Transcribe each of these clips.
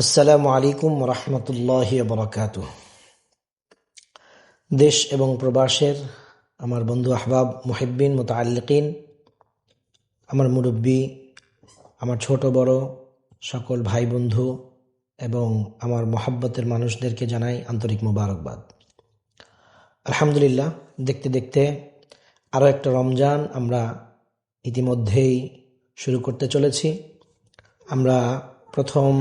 আসসালামু আলাইকুম রহমতুল্লাহ বরকাত দেশ এবং প্রবাসের আমার বন্ধু আহবাব, মুহিব্বিন মোতাল্লিকিন আমার মুরব্বী, আমার ছোট বড় সকল ভাই বন্ধু এবং আমার মহাব্বতের মানুষদেরকে জানাই আন্তরিক মোবারকবাদ। আলহামদুলিল্লাহ, দেখতে দেখতে আরও একটা রমজান আমরা ইতিমধ্যেই শুরু করতে চলেছি। আমরা প্রথম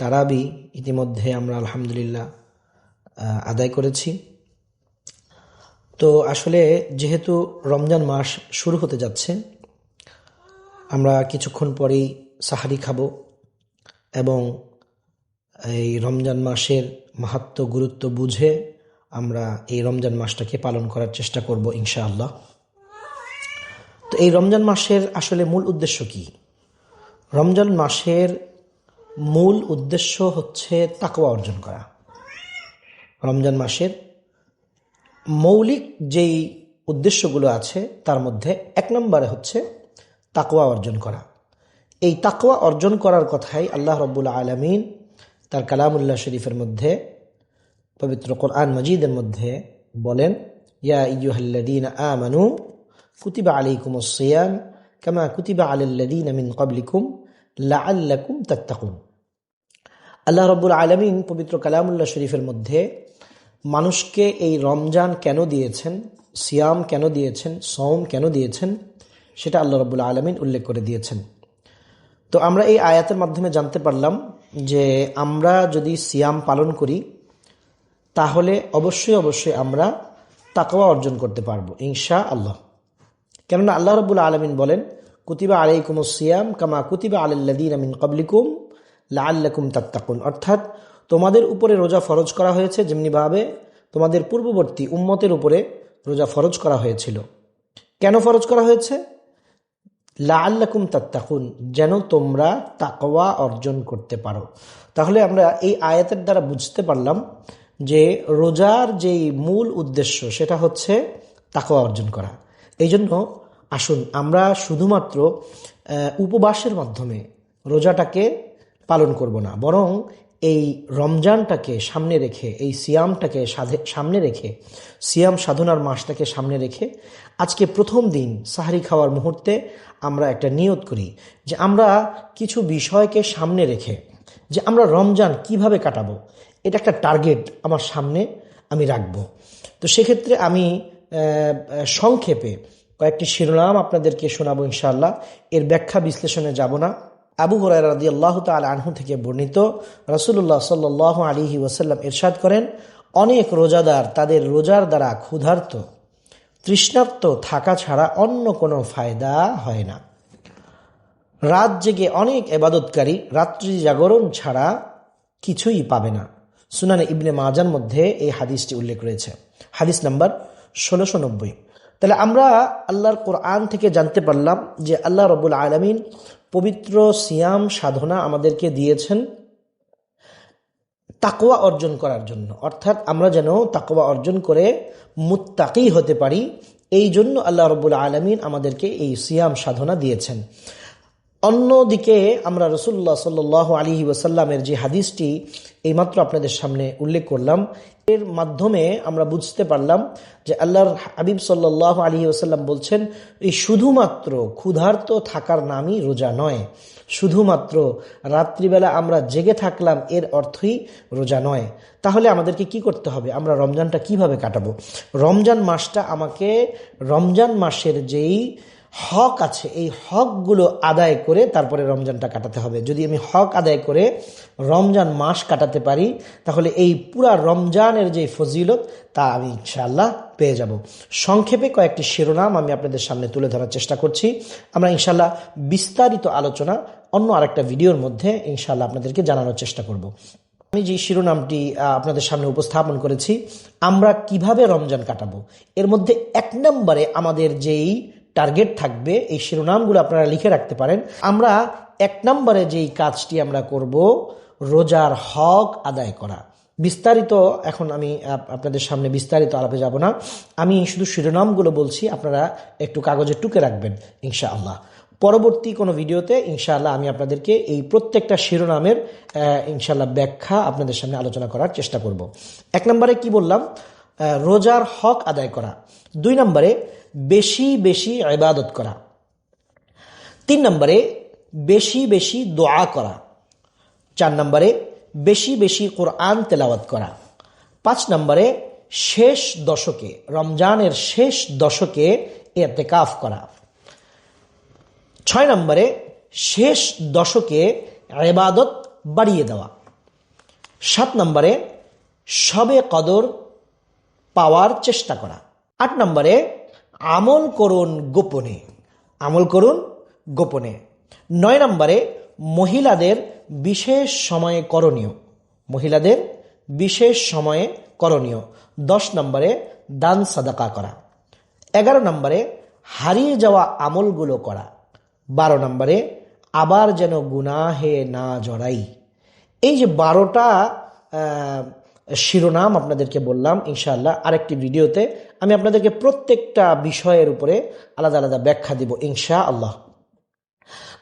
তারাবি ইতিমধ্যে আমরা আলহামদুলিল্লাহ আদায় করেছি। তো আসলে যেহেতু রমজান মাস শুরু হতে যাচ্ছে, আমরা কিছুক্ষণ পরেই সাহারি খাব এবং এই রমজান মাসের মাহাত্ম গুরুত্ব বুঝে আমরা এই রমজান মাসটাকে পালন করার চেষ্টা করব ইনশাআল্লাহ। তো এই রমজান মাসের আসলে মূল উদ্দেশ্য কি? রমজান মাসের মূল উদ্দেশ্য হচ্ছে তাকওয়া অর্জন করা। রমজান মাসের মৌলিক যেই উদ্দেশ্যগুলো আছে, তার মধ্যে এক নম্বরে হচ্ছে তাকওয়া অর্জন করা। এই তাকওয়া অর্জন করার কথাই আল্লাহ রব্বুল আলমিন তার কালামুল্লাহ শরীফের মধ্যে, পবিত্র কোরআন মজিদের মধ্যে বলেন, ইয়া ইয়ুহাল্লাদিন আমানু, কুতিবা আলাইকুম সিয়াম, কামা কুতিবা আলাল্লাদিন মিন ক্বাবলিকুম আল্লাহ রব্বুল আলমিন পবিত্র কালামুল্লাহ শরীফের মধ্যে মানুষকে এই রমজান কেন দিয়েছেন, সিয়াম কেন দিয়েছেন সৌম কেন দিয়েছেন, সেটা আল্লাহ রব্বুল আলমিন উল্লেখ করে দিয়েছেন। তো আমরা এই আয়াতের মাধ্যমে জানতে পারলাম যে আমরা যদি সিয়াম পালন করি, তাহলে অবশ্যই অবশ্যই আমরা তাকওয়া অর্জন করতে পারব ইনশা আল্লাহ কেননা আল্লাহ রবুল আলমিন বলেন কুতিবা আলাইকুম সিয়াম কামা কুতিবা আলাল্লাদিন আমিন কবলিকুম লাআল্লাকুম তাত্তাকুন। অর্থাৎ তোমাদের উপরে রোজা ফরজ করা হয়েছে যেমনিভাবে তোমাদের পূর্ববর্তী উম্মতের উপরে রোজা ফরজ করা হয়েছিল। কেন ফরজ করা হয়েছে? লাআল্লাকুম তাত্তাকুন, যেন তোমরা তাকওয়া অর্জন করতে পারো। তাহলে আমরা এই আয়াতের দ্বারা বুঝতে পারলাম যে রোজার যেই মূল উদ্দেশ্য সেটা হচ্ছে তাকওয়া অর্জন করা। এই জন্য আসুন, আমরা শুধুমাত্র উপবাসের মাধ্যমে রোজাটাকে পালন করব না, বরং এই রমজানটাকে সামনে রেখে, এই সিয়ামটাকে সামনে রেখে, সিয়াম সাধনার মাসটাকে সামনে রেখে আজকে প্রথম দিন সাহারি খাওয়ার মুহূর্তে আমরা একটা নিয়ত করি যে আমরা কিছু বিষয়কে সামনে রেখে, যে আমরা রমজান কীভাবে কাটাবো, এটা একটা টার্গেট আমার সামনে আমি রাখব। তো সেক্ষেত্রে আমি সংক্ষেপে কয়েকটি শিরোনাম আপনাদেরকে শোনাবো ইনশাআল্লাহ। এর ব্যাখ্যা বিশ্লেষণে যাব না। আবু হরাই রাদি আল্লাহ তাল আনহু থেকে বর্ণিত রসুল্লাহ সাল্লাহ আলিহি ওসাল্লাম এরশাদ করেন, অনেক রোজাদার তাদের রোজার দ্বারা ক্ষুধার্ত, তৃষ্ণার্ত থাকা ছাড়া অন্য কোনো ফায়দা হয় না। রাত জেগে অনেক এবাদতকারী রাত্রি জাগরণ ছাড়া কিছুই পাবে না। সুনানে ইবনে মাজার মধ্যে এই হাদিসটি উল্লেখ রয়েছে। হাদিস নাম্বার ষোলোশো নব্বই। তাহলে আমরা আল্লাহর কোরআন থেকে জানতে পারলাম যে আল্লাহ রবুল আলমিন পবিত্র সিয়াম সাধনা আমাদেরকে দিয়েছেন তাকোয়া অর্জন করার জন্য। অর্থাৎ আমরা যেন তাকোয়া অর্জন করে মুত্তাকি হতে পারি, এই জন্য আল্লাহ রবুল আলমিন আমাদেরকে এই সিয়াম সাধনা দিয়েছেন। অন্যদিকে আমরা রসুল্লাহ সাল আলী ওসাল্লামের যে হাদিসটি এইমাত্র আপনাদের সামনে উল্লেখ করলাম, এর মাধ্যমে আমরা বুঝতে পারলাম যে আল্লাহর হাবিব সাল্লাহ আলী ওসাল্লাম বলছেন, এই শুধুমাত্র ক্ষুধার্ত থাকার নামই রোজা নয়। শুধুমাত্র রাত্রিবেলা আমরা জেগে থাকলাম, এর অর্থই রোজা নয়। তাহলে আমাদেরকে কি করতে হবে? আমরা রমজানটা কীভাবে কাটাবো? রমজান মাসটা আমাকে, রমজান মাসের যেই হক আছে, এই হকগুলো আদায় করে তারপরে রমজানটা কাটাতে হবে। যদি আমি হক আদায় করে রমজান মাস কাটাতে পারি, তাহলে এই পুরা রমজানের যে ফজিলত, তা আমি ইনশাআল্লাহ পেয়ে যাব। সংক্ষেপে কয়েকটি শিরোনাম আমি আপনাদের সামনে তুলে ধরার চেষ্টা করছি। আমরা ইনশাল্লাহ বিস্তারিত আলোচনা অন্য আরেকটা ভিডিওর মধ্যে ইনশাআল্লাহ আপনাদেরকে জানানোর চেষ্টা করব। আমি যে শিরোনামটি আপনাদের সামনে উপস্থাপন করেছি, আমরা কীভাবে রমজান কাটাবো? এর মধ্যে এক নম্বরে আমাদের যেই টার্গেট থাকবে, এই শিরোনামগুলো আপনারা লিখে রাখতে পারেন। আমরা এক নম্বরে যেই কাজটি আমরা করব, রোজার হক আদায় করা। বিস্তারিত এখন আমি আপ- আপনাদের সামনে বিস্তারিত আলাপে যাব না। আমি শুধু শিরোনামগুলো বলছি, আপনারা একটু কাগজে টুকে রাখবেন, ইনশাআল্লাহ। পরবর্তী কোনো ভিডিওতে, ইনশাআল্লাহ, আমি আপনাদেরকে এই প্রত্যেকটা শিরোনামের ইনশাআল্লাহ ব্যাখ্যা আপনাদের সামনে আলোচনা করার চেষ্টা করব। এক নম্বরে কি বললাম? রোজার হক আদায় করা। দুই নম্বরে বেশি বেশি ইবাদত করা। তিন নম্বরে বেশি বেশি দোয়া করা। চার নম্বরে বেশি বেশি কোরআন তেলাওয়াত করা। পাঁচ নম্বরে শেষ দশকে, রমজানের শেষ দশকে এতেকাফ করা। ছয় নম্বরে শেষ দশকে এবাদত বাড়িয়ে দেওয়া। সাত নম্বরে সবে কদর পাওয়ার চেষ্টা করা। আট নম্বরে আমল করুন গোপনে। আমল করুন গোপনে। নয় নম্বরে, মহিলাদের বিশেষ সময়ে করণীয়। মহিলাদের বিশেষ সময়ে করণীয়। দশ নম্বরে, দান সাদাকা করা। এগারো নম্বরে, হারিয়ে যাওয়া আমলগুলো করা। বারো নম্বরে, আবার যেন গুনাহে না জড়াই। এই যে বারোটা শিরোনাম আপনাদেরকে বললাম, ইনশাআল্লাহ আরেকটি ভিডিওতে। আমি আপনাদেরকে প্রত্যেকটা বিষয়ের উপরে আলাদা আলাদা ব্যাখ্যা দিব ইনশা আল্লাহ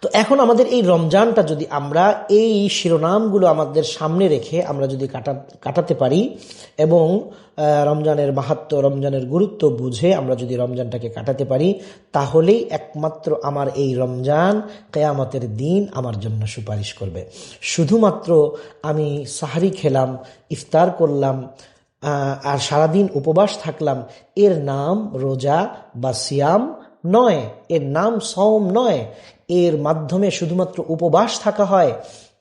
তো এখন আমাদের এই রমজানটা যদি আমরা এই শিরোনামগুলো আমাদের সামনে রেখে আমরা যদি কাটা, কাটাতে পারি এবং রমজানের মাহাত্ম, রমজানের গুরুত্ব বুঝে আমরা যদি রমজানটাকে কাটাতে পারি, তাহলেই একমাত্র আমার এই রমজান কেয়ামতের দিন আমার জন্য সুপারিশ করবে। শুধুমাত্র আমি সাহারি খেলাম, ইফতার করলাম আর সারাদিন উপবাস থাকলাম, এর নাম রোজা বা সিয়াম নয়, এর নাম সওম নয়। এর মাধ্যমে শুধুমাত্র উপবাস থাকা হয়।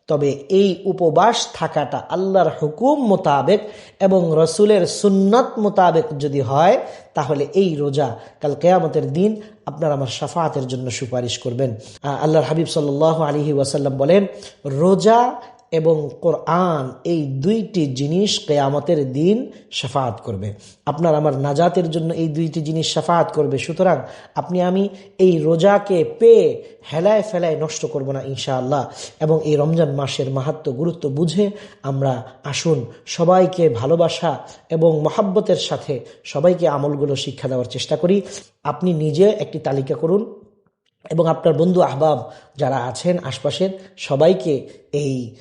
তবে এই উপবাস থাকাটা আল্লাহর হুকুম মোতাবেক এবং রসুলের সুন্নত মোতাবেক যদি হয়, তাহলে এই রোজা কাল কেয়ামতের দিন আপনার আমার সাফাতের জন্য সুপারিশ করবেন। আল্লাহর হাবিব সাল্লাহ আলহি ওয়াসাল্লাম বলেন, রোজা এবং কোরআন এই দুইটি জিনিস কেয়ামতের দিন সাফাত করবে। আপনার আমার নাজাতের জন্য এই দুইটি জিনিস সাফাত করবে। সুতরাং আপনি, আমি এই রোজাকে পেয়ে হেলায় ফেলায় নষ্ট করব না ইনশাআল্লাহ। এবং এই রমজান মাসের মাহাত্ম গুরুত্ব বুঝে আমরা আসুন সবাইকে ভালোবাসা এবং মহাব্বতের সাথে সবাইকে আমলগুলো শিক্ষা দেওয়ার চেষ্টা করি। আপনি নিজে একটি তালিকা করুন এবং আপনার বন্ধু আহবাব যারা আছেন আশপাশের সবাইকে এই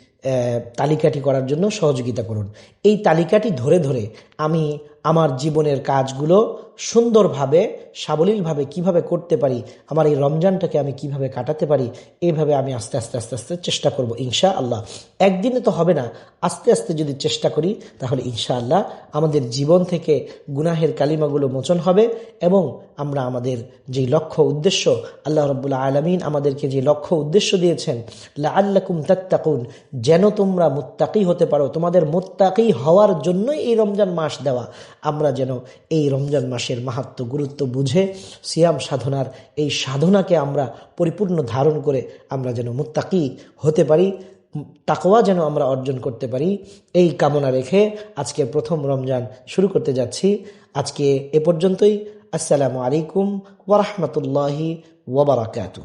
তালিকাটি করার জন্য সহযোগিতা করুন। এই তালিকাটি ধরে ধরে আমি আমার জীবনের কাজগুলো সুন্দরভাবে, সাবলীলভাবে কীভাবে করতে পারি, আমার এই রমজানটাকে আমি কীভাবে কাটাতে পারি, এইভাবে আমি আস্তে আস্তে আস্তে আস্তে চেষ্টা করব ইনশা আল্লাহ একদিনে তো হবে না, আস্তে আস্তে যদি চেষ্টা করি, তাহলে ইনশা আল্লাহ আমাদের জীবন থেকে গুনাহের কালিমাগুলো মোচন হবে এবং আমরা আমাদের যে লক্ষ্য উদ্দেশ্য, আল্লাহ রব্বুল্লাহ আলমিন আমাদেরকে যে লক্ষ্য উদ্দেশ্য দিয়েছেন লা আল্লাকুম তাত্তাকুন, যেন তোমরা মুত্তাকি হতে পারো, তোমাদের মুত্তাকি হওয়ার জন্যই এই রমজান মাস দেওয়া। আমরা যেন এই রমজান মাসের মাহাত্ম গুরুত্ব বুঝে সিয়াম সাধনার এই সাধনাকে আমরা পরিপূর্ণ ধারণ করে আমরা যেন মুত্তাকি হতে পারি, তাকওয়া যেন আমরা অর্জন করতে পারি, এই কামনা রেখে আজকে প্রথম রমজান শুরু করতে যাচ্ছি। আজকে এ পর্যন্তই। আসসালামু আলাইকুম ওরহমতুল্লাহি ওবরাকাতু